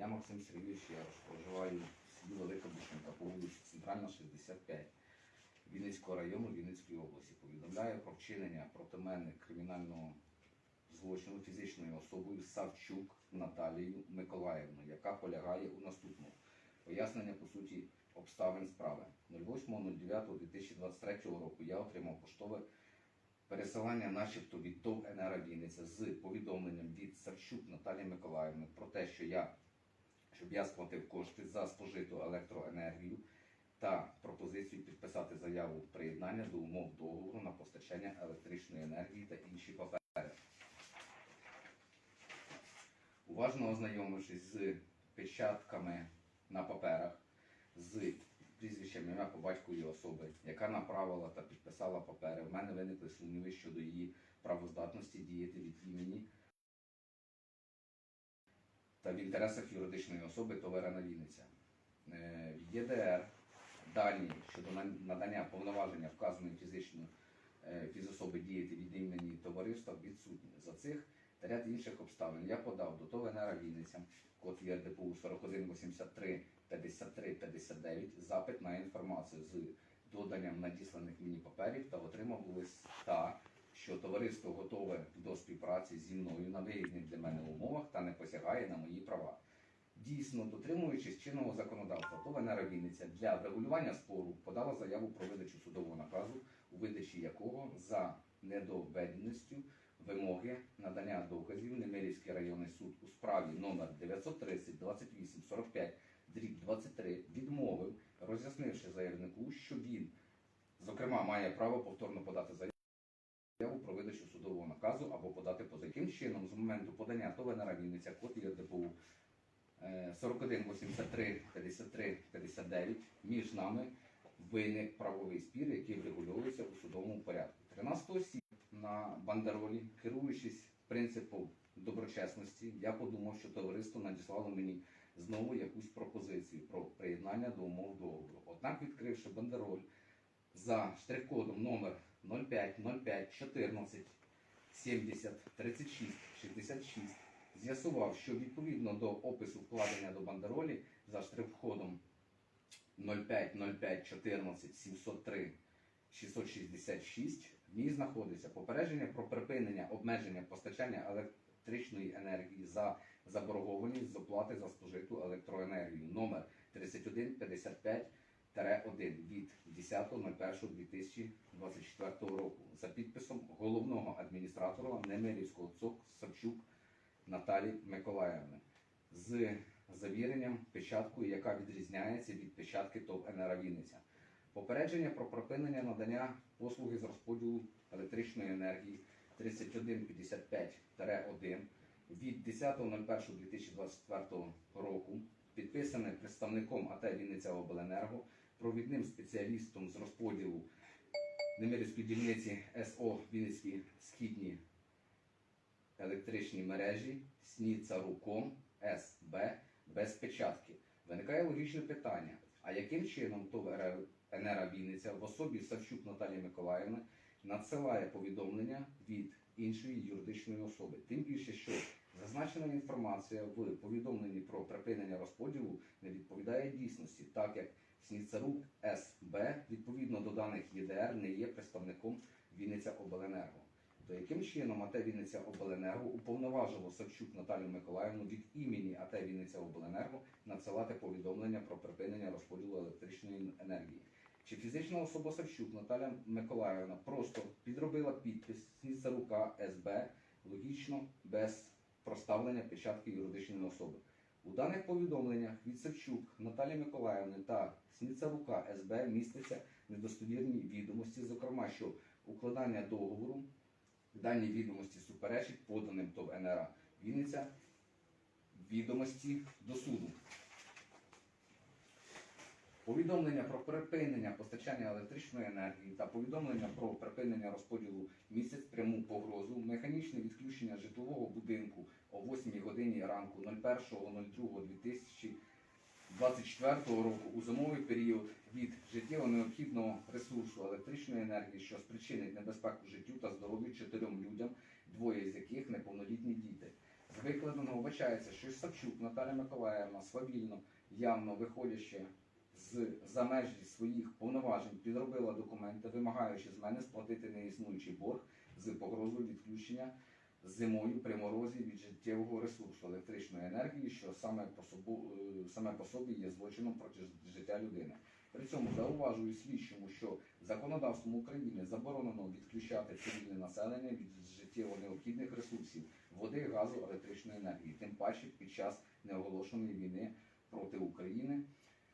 Я Максим Сергійович Ярош, проживаю в селі Велика Бушенка по вулиці Центральна, 65 Вінницького району Вінницької області. Повідомляю про вчинення проти мене кримінального злочину фізичною особою Савчук Наталією Миколаївною, яка полягає у наступному. Пояснення по суті обставин справи. 08.09.2023 року я отримав поштове пересилання начебто від ТОВ «Енера Вінниця» з повідомленням від Савчук Наталії Миколаївни про те, що я, щоб я сплатив кошти за спожиту електроенергію та пропозицію підписати заяву приєднання до умов договору на постачання електричної енергії та інші папери. Уважно ознайомившись з печатками на паперах, з прізвищем ім'я по батькові особи, яка направила та підписала папери, в мене виникли сумніви щодо її правоздатності діяти від імені та в інтересах юридичної особи товарена Вінниця. Е, В ЄДР дані щодо на- надання повноваження вказаної фізичної е, фізособи діяти від імені товариства відсутні. За цих та ряд інших обставин я подав до ТОВ «Енера Вінниця, код ЄРДПУ 4183 53 59 запит на інформацію з доданням надісланих мені паперів та отримав листа, що товариство готове до співпраці зі мною на вигідних для мене умовах та не посягає на мої права. Дійсно, дотримуючись чинного законодавства, ТОВ «Енера Вінниця для врегулювання спору подала заяву про видачу судового наказу, у видачі якого за недоведеністю вимоги надання доказів Немирівський районний суд у справі номер 930 28 45 дріб 23 відмовив, роз'яснивши заявнику, що він, зокрема, має право повторно подати заяву про видачу судового наказу або подати поза яким чином з моменту подання ТОВ «Енера Вінниця код ЄРДПУ е, 41 83 53 59 між нами виник правовий спір, який врегульовується у судовому порядку. 13 січня на бандеролі, керуючись принципом доброчесності, я подумав, що товариство надіслало мені знову якусь пропозицію про приєднання до умов договору. Однак, відкривши бандероль за штрих-кодом номер 05 14 70 36 66, з'ясував, що відповідно до опису вкладення до бандеролі за штрих-кодом 05 05 14 703 666 в ній знаходиться попередження про припинення обмеження постачання електричної енергії за заборгованість з оплати за спожиту електроенергію. Номер 3155 1 від 10.01.2024 року за підписом головного адміністратора Немирівського ЦОК Савчук Наталі Миколаївни з завіренням печаткою, яка відрізняється від печатки ТОВ «Енера Вінниця». Попередження про припинення надання послуги з розподілу електричної енергії 3155-1 від 10.01.2024 року, підписане представником АТ Вінниця Обленерго, провідним спеціалістом з розподілу Немирівської дільниці СО Вінницькі східні електричні мережі СНІЦАРУКОМ СБ без печатки. Виникає логічне питання: а яким чином ТОВ Енера Вінниця в особі Савчук Наталії Миколаївни надсилає повідомлення від іншої юридичної особи? Тим більше, що зазначена інформація в повідомленні про припинення розподілу не відповідає дійсності, так як Сніцарук СБ відповідно до даних ЄДР не є представником Вінниця Обленерго. То яким чином АТ Вінниця Обленерго уповноважило Савчук Наталію Миколаївну від імені АТ Вінниця Обленерго надсилати повідомлення про припинення розподілу електричної енергії? Чи фізична особа Савчук Наталя Миколаївна просто підробила підпис Сніцарука СБ логічно без проставлення печатки юридичної особи? У даних повідомленнях від Савчук Наталі Миколаївни та Сніцарука СБ містяться недостовірні відомості, зокрема, що укладання договору Дані відомості суперечить поданим ТОВ НРА Вінниця відомості до суду. Повідомлення про припинення постачання електричної енергії та повідомлення про припинення розподілу місяць пряму погрозу, механічне відключення житлового будинку о 8 годині ранку 01.02.2024 року у зимовий період від життєво необхідного ресурсу електричної енергії, що спричинить небезпеку життю та здоров'ю чотирьом людям, двоє з яких неповнолітні діти. З викладеного вбачається, що Савчук Наталя Миколаївна свавільно, явно виходячи з за межі своїх повноважень, підробила документи, вимагаючи з мене сплатити неіснуючий борг з погрозою відключення зимою при морозі від життєвого ресурсу електричної енергії, що саме по, собу, е, саме по собі є злочином проти життя людини. При цьому зауважую слідчому, що законодавством України заборонено відключати цивільне населення від життєво необхідних ресурсів води, газу, електричної енергії, тим паче під час неоголошеної війни проти України,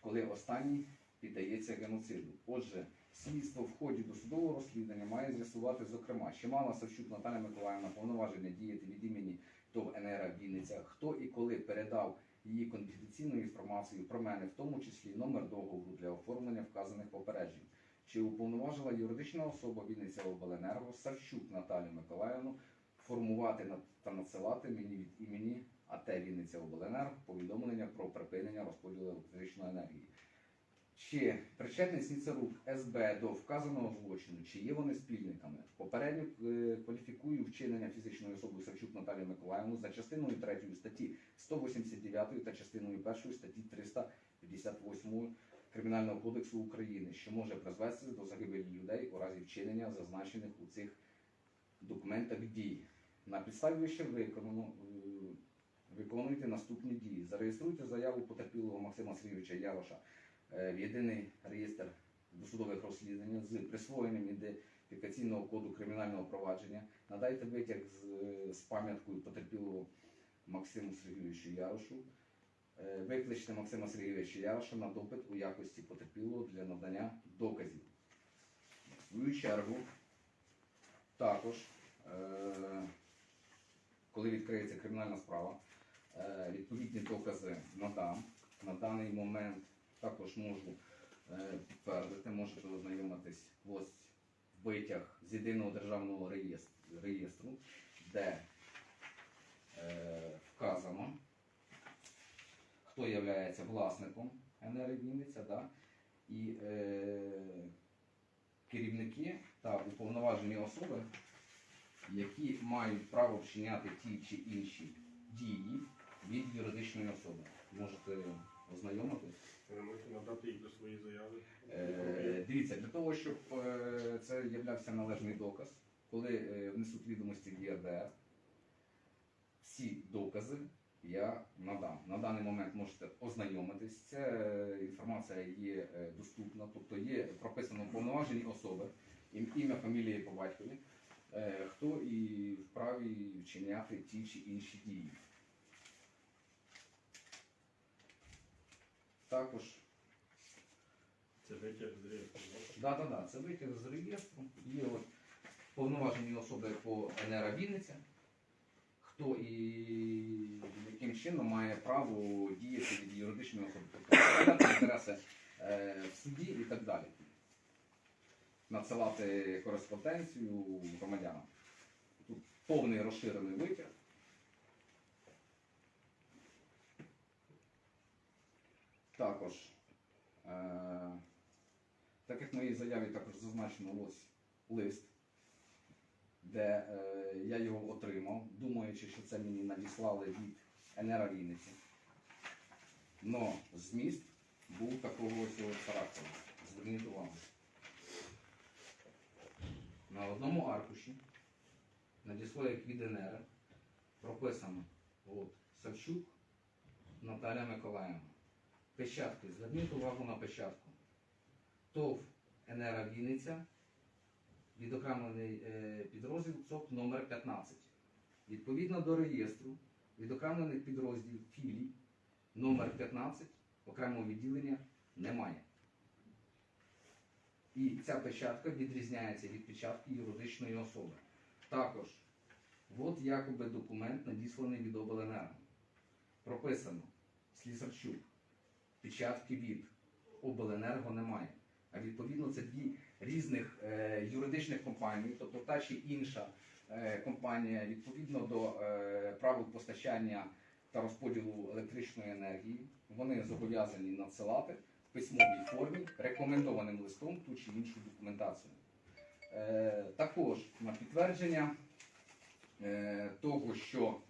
коли останній піддається геноциду. Отже, слідство в ході досудового розслідування має з'ясувати, зокрема, чи мала Савчук Наталя Миколаївна повноваження діяти від імені ТОВ НР Вінниця, хто і коли передав її конфіденційну інформацію про мене, в тому числі номер договору для оформлення вказаних попереджень. Чи уповноважила юридична особа Вінниця Обленерго Савчук Наталію Миколаївну формувати та надсилати мені від імені АТ Вінниця Обленерго повідомлення про припинення розподілу електричної енергії? Чи причетний Сніцерук СБ до вказаного злочину, чи є вони спільниками? Попередньо е, кваліфікую вчинення фізичної особи Савчук Наталії Миколаївну за частиною 3 статті 189 та частиною 1 статті 358 Кримінального кодексу України, що може призвести до загибелі людей у разі вчинення зазначених у цих документах дій. На підставі вище виконано виконуйте наступні дії. Зареєструйте заяву потерпілого Максима Сергійовича Яроша е, в єдиний реєстр досудових розслідувань з присвоєнням ідентифікаційного коду кримінального провадження. Надайте витяг з, з пам'яткою потерпілого Максиму Сергійовичу Ярошу. Е, Викличте Максима Сергійовича Яроша на допит у якості потерпілого для надання доказів. В свою чергу, також, е, коли відкриється кримінальна справа, е, відповідні докази надам. На даний момент також можу е, підтвердити, можете ознайомитись ось витяг з єдиного державного реєстру, де е, вказано, хто є власником НР Вінниця, да? і е, керівники та уповноважені особи, які мають право вчиняти ті чи інші дії від юридичної особи. Можете ознайомитись. Ви можете надати їх до своєї заяви. Е, Дивіться, для того, щоб е, це являвся належний доказ, коли е, внесуть відомості в ЄРДР, всі докази я надам. На даний момент можете ознайомитись. Ця е, інформація є е, доступна, тобто є прописано повноважені особи, ім- ім'я, фамілія по батькові, е, хто і вправі вчиняти ті чи інші дії. Також Це витяг з реєстру. Да, да, да, це витяг з реєстру. Є от повноважені особи по НРА Вінниця, хто і яким чином має право діяти від юридичної особи, тобто інтереси е, в суді і так далі. Надсилати кореспонденцію громадянам. Тут повний розширений витяг. Також. Е, так як в моїй заяві також зазначено ось лист, де е, я його отримав, думаючи, що це мені надіслали від НРА Вінниці. Но зміст був такого ось характеру. Зверніть увагу. На одному аркуші надісло як від НР прописано от, Савчук Наталя Миколаївна. Печатки. Зверніть увагу на печатку. ТОВ НРА Вінниця, відокремлений е, підрозділ ЦОП номер 15. Відповідно до реєстру відокремлених підрозділів філій номер 15 окремого відділення немає. І ця печатка відрізняється від печатки юридичної особи. Також, от якоби документ надісланий від обленерго. Прописано Слісарчук. Печатки від обленерго немає. А відповідно це дві різних е, юридичних компаній, тобто та чи інша е, компанія відповідно до е, правил постачання та розподілу електричної енергії, вони зобов'язані надсилати в письмовій формі рекомендованим листом ту чи іншу документацію. Е, також на підтвердження е, того, що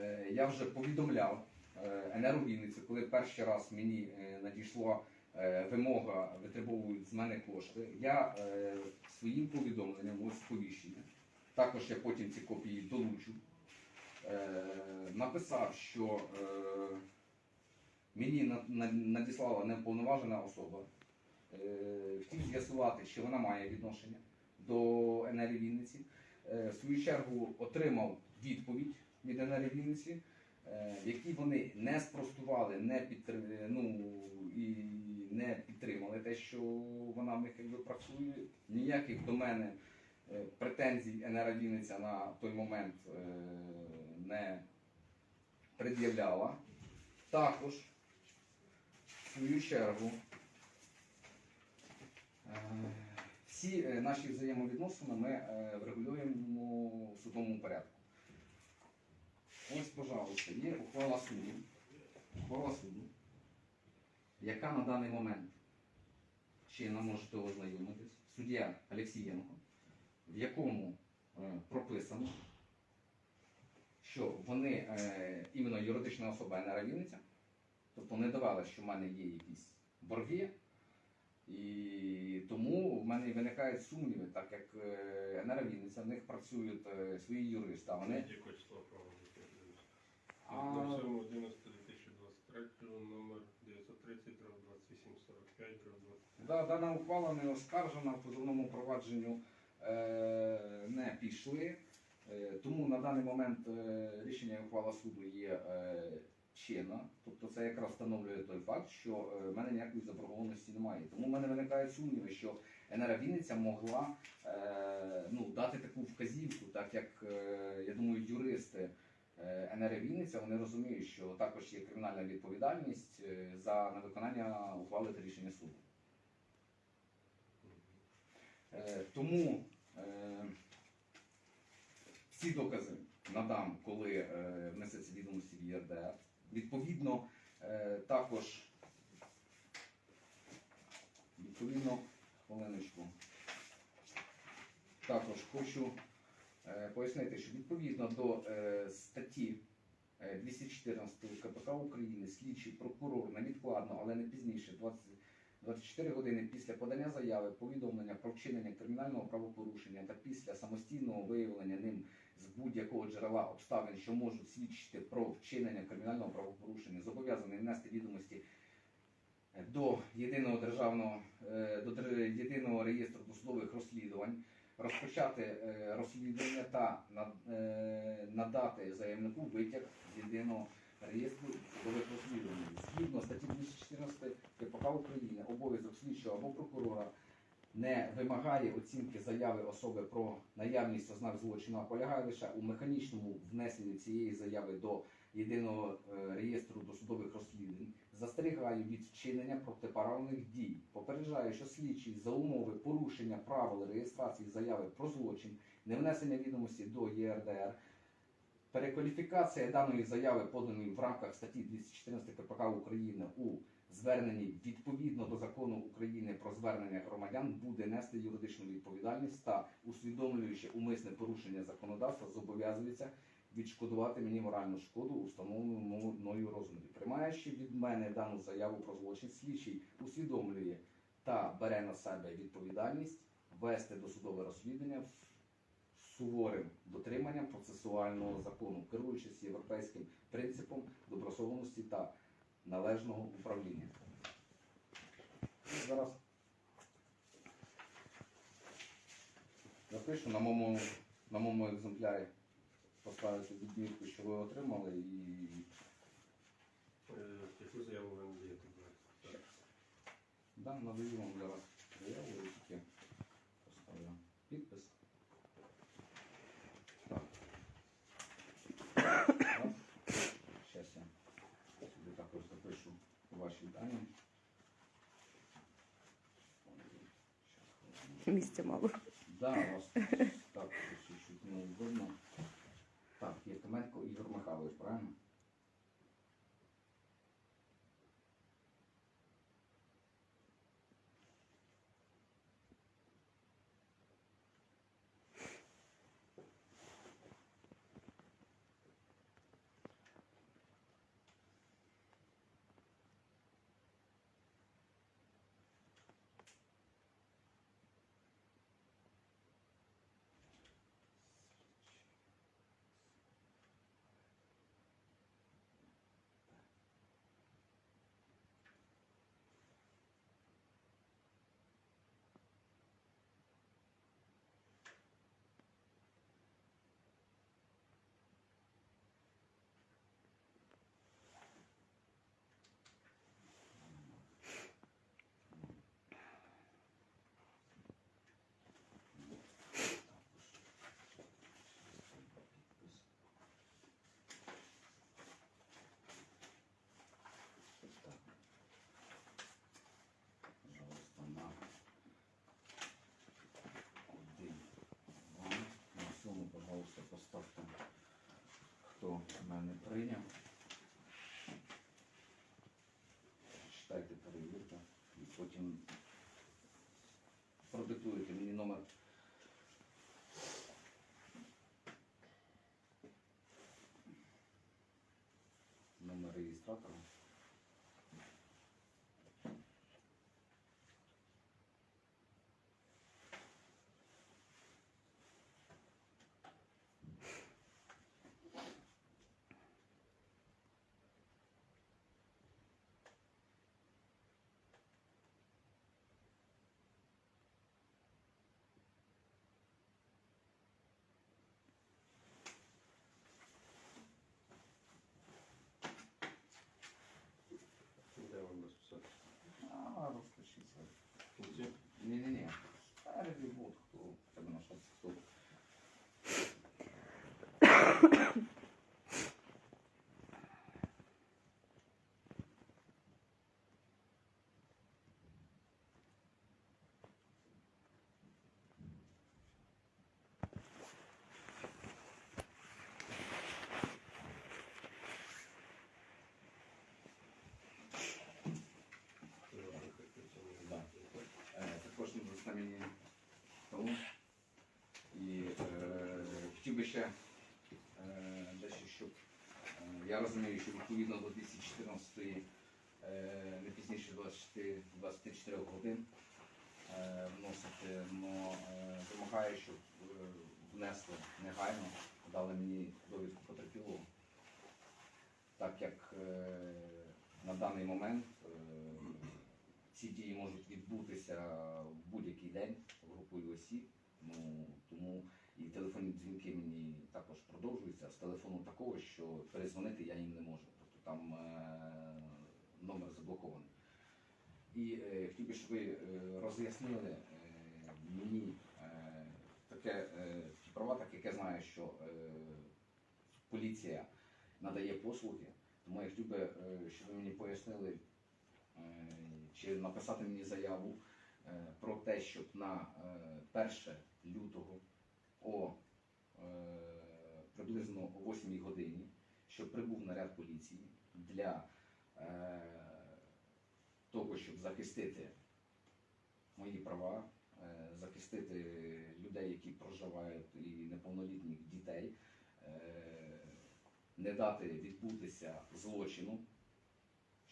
Е, Я вже повідомляв е, енерговінниці, коли перший раз мені е, надійшла е, вимога, витребовують з мене кошти. Я своїм повідомленням ось сповіщення, також я потім ці копії долучу, написав, що мені на- на- надіслала неповноважена особа. Хотів з'ясувати, що вона має відношення до енергії Вінниці. Е, В свою чергу отримав відповідь від енергії Вінниці, е, в якій вони не спростували, не підтримали, ну і не підтримали те, що вона в них якби працює. Ніяких до мене е, претензій Вінниця на той момент е, не пред'являла. Також в свою чергу всі наші взаємовідносини ми врегулюємо в судовому порядку. Ось, пожалуйста, є ухвала суду, ухвала суду, яка на даний момент ще чинна можете ознайомитись, суддя Олексієнко, в якому е, прописано, що вони е, іменно юридична особа енерговінниця, тобто не довели, що в мене є якісь борги, і тому в мене виникають сумніви, так як е, енерговінниця, в них працюють е, свої юристи, а вони Якого числа право закріплене? А- На 7 11 2023 номер 930 2845 20. Да, дана ухвала не оскаржена в позовному провадженню е, не пішли. Е, тому на даний момент е, рішення ухвала суду є е, чинна. Тобто це якраз встановлює той факт, що е, в мене ніякої заборгованості немає. Тому в мене виникають сумніви, що енерговінниця могла е, ну, дати таку вказівку, так як е, я думаю, юристи. Е, Енерговінниця, вони розуміють, що також є кримінальна відповідальність е, за невиконання ухвали та рішення суду. Е, Тому всі докази надам, коли внесеться відомості в ЄРДР. Відповідно, також відповідно, хвилиночку. Також хочу пояснити, що відповідно до е, статті е, 214 КПК України слідчий прокурор невідкладно, але не пізніше 20 24 години після подання заяви, повідомлення про вчинення кримінального правопорушення та після самостійного виявлення ним з будь-якого джерела обставин, що можуть свідчити про вчинення кримінального правопорушення, зобов'язаний внести відомості е, до єдиного державного е, до єдиного реєстру досудових розслідувань, розпочати е, розслідування та е, надати заявнику витяг з єдиного реєстру судових розслідувань. Згідно статті 214 КПК України, обов'язок слідчого або прокурора не вимагає оцінки заяви особи про наявність ознак злочину, а полягає лише у механічному внесенні цієї заяви до єдиного е, реєстру досудових розслідувань. Застерігаю від вчинення протиправних дій. Попереджаю, що слідчий за умови порушення правил реєстрації заяви про злочин, не внесення відомості до ЄРДР, перекваліфікація даної заяви, поданої в рамках статті 214 КПК України у зверненні відповідно до закону України про звернення громадян буде нести юридичну відповідальність та усвідомлюючи умисне порушення законодавства, зобов'язується відшкодувати мені моральну шкоду у встановленому мною розмірі. Приймаючи від мене дану заяву про злочин, слідчий усвідомлює та бере на себе відповідальність вести досудове розслідування з суворим дотриманням процесуального закону, керуючись європейським принципом добросовісності та належного управління. Зараз запишу на моєму, на моєму екземплярі поставити відмітку, що ви отримали, і Е, Яку заяву ви надаєте? Так. да, надаю вам зараз заяву, і тільки поставлю підпис. Так. Раз. Щас я сюди також запишу ваші дані. Місця мало. Да, у вас так чуть-чуть неудобно. Так, Єркоменко Ігор Михайлович, правильно? Мене прийняв. Читайте перевірка і потім продиктуєте мені номер. Номер реєстратора. Де вам розписати? А, розпишіться. В кінці? Ні-ні-ні. Спереді будь хто в тебе на шансі хто. Це ваша прикріплення. Да. Е, Знамені тому. І е, хотів би ще е, дещо, щоб е, я розумію, що відповідно до 214 е, не пізніше 24, 24 годин е, вносити, но е, вимагаю, щоб е, внесли негайно, дали мені довідку потерпілого, так як е, на даний момент е, ці дії можуть відбутися в будь-який день групою осіб. Ну тому і телефонні дзвінки мені також продовжуються з телефону такого, що перезвонити я їм не можу. Тобто там е, номер заблокований. І е, хотів би, щоб ви е, роз'яснили е, мені е, таке е, права, так як я знаю, що е, поліція надає послуги. Тому я хотів би, е, щоб ви мені пояснили, е, чи написати мені заяву е, про те, щоб на е, 1 лютого о е, приблизно о 8 годині, щоб прибув наряд поліції для е, того, щоб захистити мої права, е, захистити людей, які проживають, і неповнолітніх дітей, е, не дати відбутися злочину,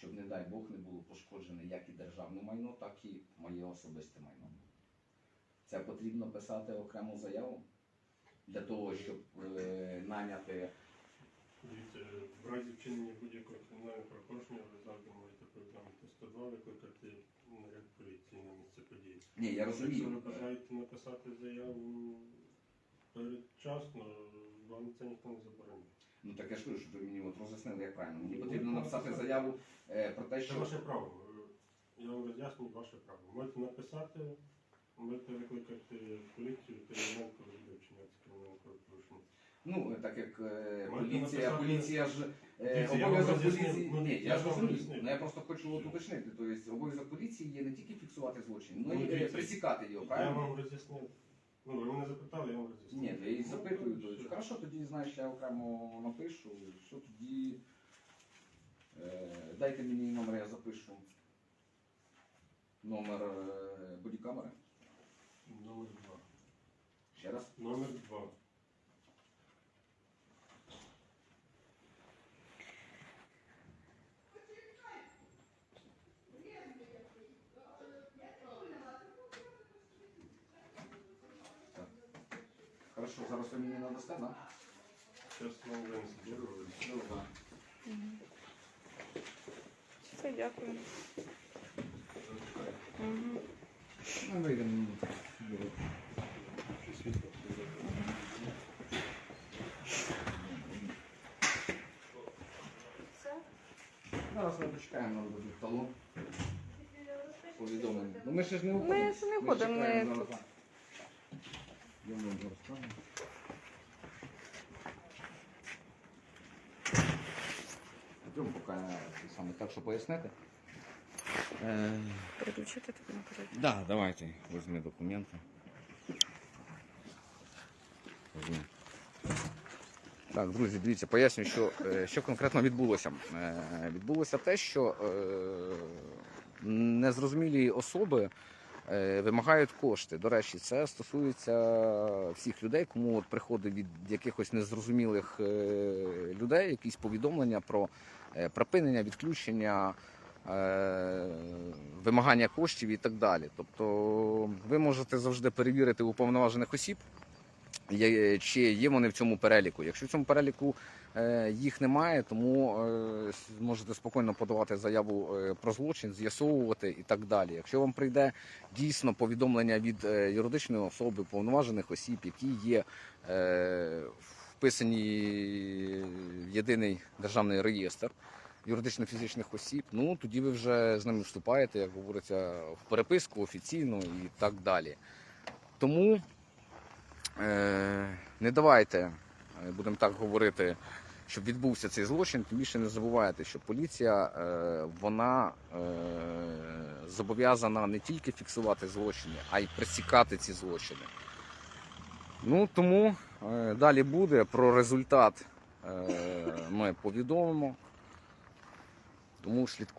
щоб, не дай Бог, не було пошкоджене як і державне майно, так і моє особисте майно. Це потрібно писати окрему заяву для того, щоб е, наняти. Дивіться, в разі вчинення будь-якого кримінального правопорушення ви завжди можете повідомити 102, викликати наряд поліції на місце події. Ні, я Якщо ви бажаєте написати заяву передчасно, вам це ніхто не заборонить. Ну так я ж кажу, щоб ви мені от роз'яснили, як правильно. Мені потрібно написати заяву е, про те, Це що ваше право. Я вам роз'яснюю ваше право. Можете написати, можете викликати поліцію в той момент, коли буде вчиняти кримінальне правопорушення. ну так як е, Можете поліція, написати- поліція ж е, Дивіться, я вам обов'язок роз'яснив, поліції. ну, Ні, я я ж ж вам розумію. роз'яснив. Ну я просто хочу от уточнити. Тобто обов'язок поліції є не тільки фіксувати злочин, але Ну, й е, дивіться, пресікати його, Я правильно? вам роз'яснив. Ну, ви мене запитали, я вам роз'яснив. Ні, я її запитую. Ну, хорошо, тоді знаєш, я окремо напишу. Що тоді е, дайте мені номер, я запишу. Номер е, бодікамери. Номер два. Ще раз. Номер два. Зараз ви мені надасте, да? Зараз вам винесу. Добре. Все, дякую. Угу. Ну, вийдемо. Зараз ми почекаємо, нам дадуть талон. Повідомлення. Ну ми ще ж не Ми уходимо. ж не ходимо, ми чекаємо тут. зараз. Я. Йдемо поки саме так, що пояснити. Е, Переключити тобі наперед. Да, давайте, возьми документы. Возьми. Так, друзі, дивіться, пояснюю, що, що конкретно відбулося. Е, Відбулося те, що незрозумілі особи вимагають кошти. До речі, це стосується всіх людей, кому от приходить від якихось незрозумілих е, людей якісь повідомлення про припинення, відключення. е, Вимагання коштів і так далі. Тобто ви можете завжди перевірити уповноважених осіб, чи є вони в цьому переліку. Якщо в цьому переліку е, їх немає, тому е, можете спокійно подавати заяву е, про злочин, з'ясовувати і так далі. Якщо вам прийде дійсно повідомлення від е, юридичної особи, повноважених осіб, які є е, вписані в єдиний державний реєстр. Юридично-фізичних осіб, ну тоді ви вже з ними вступаєте, як говориться, в переписку офіційно і так далі. Тому Е, не давайте, е, будемо так говорити, щоб відбувся цей злочин. Тим більше не забувайте, що поліція е, вона е, зобов'язана не тільки фіксувати злочини, а й пресікати ці злочини. Ну тому далі буде про результат е, ми повідомимо. Тому слідкуйте.